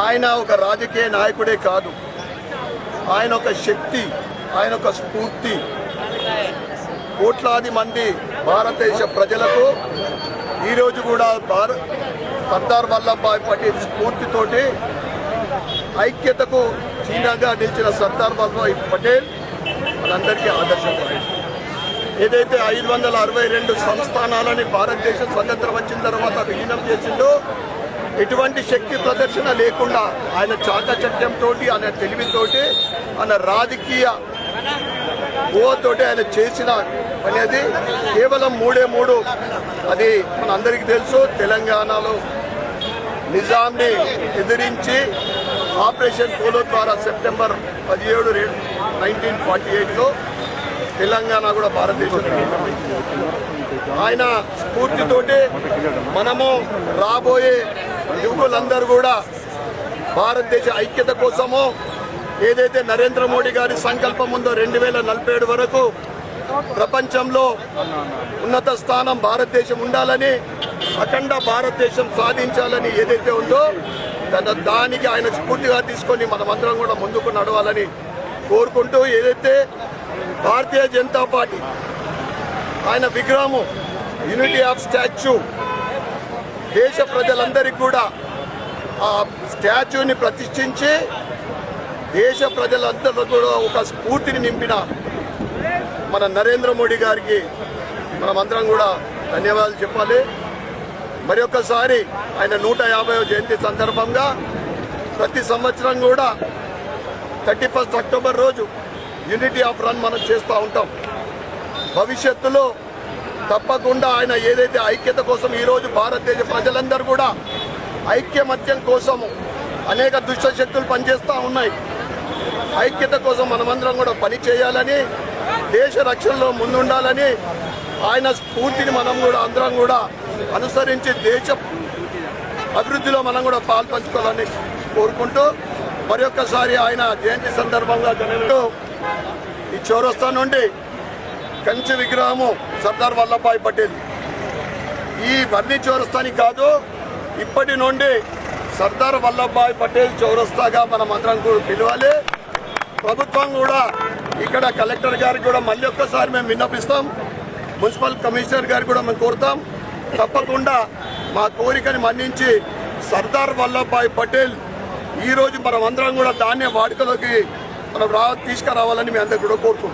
ఆయన ఒక రాజకీయ నాయకుడే కాదు. ఆయన ఒక శక్తి ఆయన ఒక స్ఫూర్తి. కోట్లాది మంది భారతదేశ ప్రజలకు ఈరోజు కూడా భారత్ సర్దార్ వల్లభాయ్ పటేల్ స్ఫూర్తితోటి ఐక్యతకు చీనాగా నిలిచిన సర్దార్ వల్లభాయ్ పటేల్ మనందరికీ ఆదర్శప్రాయం ఏదైతే ఐదు వందల అరవై రెండు సంస్థానాలని భారతదేశం స్వతంత్రం వచ్చిన తర్వాత ఎటువంటి శక్తి ప్రదర్శన లేకుండా ఆయన చాకచక్యంతో ఆయన తెలివితోటి ఆయన రాజకీయ ఓతోటి ఆయన చేసిన అనేది కేవలం మూడే మూడు. అది మన అందరికీ తెలుసు. తెలంగాణలో నిజాంని ఎదిరించి ఆపరేషన్ పోలో ద్వారా సెప్టెంబర్ పదిహేడు నైన్టీన్ ఫార్టీ ఎయిట్లో తెలంగాణ కూడా భారతదేశం ఆయన స్ఫూర్తితోటి మనము రాబోయే యువకులందరూ కూడా భారతదేశ ఐక్యత కోసము ఏదైతే నరేంద్ర మోడీ గారి సంకల్పం ఉందో రెండు వేల నలభై ఏడు వరకు ప్రపంచంలో ఉన్నత స్థానం భారతదేశం ఉండాలని అఖండ భారతదేశం సాధించాలని ఏదైతే ఉందో దానికి ఆయన స్ఫూర్తిగా తీసుకొని మనమందరం కూడా ముందుకు నడవాలని కోరుకుంటూ ఏదైతే భారతీయ జనతా పార్టీ ఆయన విగ్రహము యూనిటీ ఆఫ్ స్టాచ్యూ దేశ ప్రజలందరికీ కూడా ఆ స్టాచ్యూని ప్రతిష్ఠించి దేశ ప్రజలందరూ కూడా ఒక స్ఫూర్తిని నింపిన మన నరేంద్ర మోడీ గారికి మనమందరం కూడా ధన్యవాదాలు చెప్పాలి. మరి ఆయన నూట యాభైవ జయంతి సందర్భంగా ప్రతి సంవత్సరం కూడా థర్టీ ఫస్ట్ అక్టోబర్ రోజు యూనిటీ ఆఫ్ రన్ మనం చేస్తూ ఉంటాం. భవిష్యత్తులో తప్పకుండా ఆయన ఏదైతే ఐక్యత కోసం ఈరోజు భారతదేశ ప్రజలందరూ కూడా ఐక్యమత్యం కోసము అనేక దుష్ట శక్తులు పనిచేస్తూ ఉన్నాయి. ఐక్యత కోసం మనమందరం కూడా పని చేయాలని దేశ రక్షణలో ముందుండాలని ఆయన స్ఫూర్తిని మనం కూడా అందరం కూడా అనుసరించి దేశ అభివృద్ధిలో మనం కూడా పాల్పంచుకోవాలని కోరుకుంటూ మరి ఒక్కసారి ఆయన జయంతి సందర్భంగా జనలు ఈ చౌరస్తా నుండి కంచె విగ్రహము సర్దార్ వల్లభాయ్ పటేల్. ఈ వర్ణి చౌరస్తాని కాదు ఇప్పటి నుండి సర్దార్ వల్లభాయ్ పటేల్ చౌరస్తాగా మనం అందరం కూడా పిలవాలి. ప్రభుత్వం కూడా ఇక్కడ కలెక్టర్ గారికి కూడా మళ్ళీ ఒక్కసారి మేము విన్నపిస్తాం. మున్సిపల్ కమిషనర్ గారు కూడా మేము కోరుతాం. తప్పకుండా మా కోరికని మన్నించి సర్దార్ వల్లభాయ్ పటేల్ ఈరోజు మనం అందరం కూడా దాన్ని వాడుకలోకి మనం రా తీసుకురావాలని మీ అందరు కూడా కోరుకుంటాం.